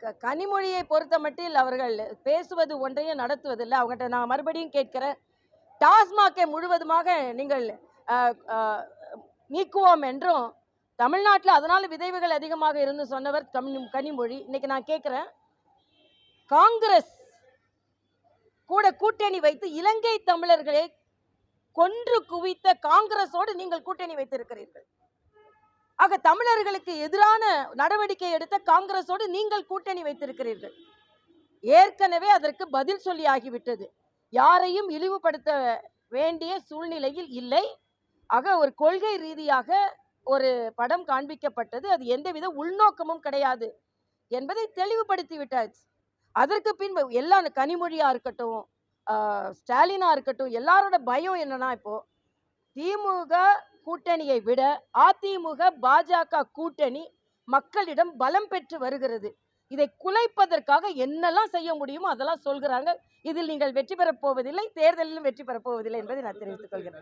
க- கனிமொழியை பொறுத்த மட்டில் அவர்கள் பேசுவது ஒன்றையும் நடத்துவதில்லை. அவங்ககிட்ட நான் மறுபடியும் கேட்கிறேன். டாஸ்மாகை முழுவதுமாக நீங்கள் நீக்குவோம் என்றும் தமிழ்நாட்டில் அதனால் விதைவுகள் அதிகமாக இருந்து சொன்னவர் தமிழ் கனிமொழி. இன்னைக்கு நான் கேட்குறேன். காங்கிரஸ் கூட கூட்டணி வைத்து இலங்கை தமிழர்களை கொன்று குவித்த காங்கிரஸோடு நீங்கள் கூட்டணி வைத்திருக்கிறீர்கள். ஆக தமிழர்களுக்கு எதிரான நடவடிக்கை எடுத்த காங்கிரஸோடு நீங்கள் கூட்டணி வைத்திருக்கிறீர்கள். ஏற்கனவே அதற்கு பதில் சொல்லி ஆகிவிட்டது. யாரையும் இழிவுபடுத்த வேண்டிய சூழ்நிலையில் இல்லை. ஆக ஒரு கொள்கை ரீதியாக ஒரு படம் காண்பிக்கப்பட்டது. அது எந்தவித உள்நோக்கமும் கிடையாது என்பதை தெளிவுபடுத்தி விட்டாச்சு. அதற்கு பின்பு எல்லா கனிமொழியா இருக்கட்டும் ஸ்டாலினா இருக்கட்டும் எல்லாரோட பயம் என்னன்னா இப்போ திமுக கூட்டணியை விட அதிமுக பாஜக கூட்டணி மக்களிடம் பலம் பெற்று வருகிறது. இதை குலைப்பதற்காக என்னெல்லாம் செய்ய முடியுமோ அதெல்லாம் சொல்கிறாங்க. இதில் நீங்கள் வெற்றி பெறப் போவதில்லை தேர்தலிலும் வெற்றி பெறப் போவதில்லை என்பதை நான் தெரிவித்துக் கொள்கிறேன்.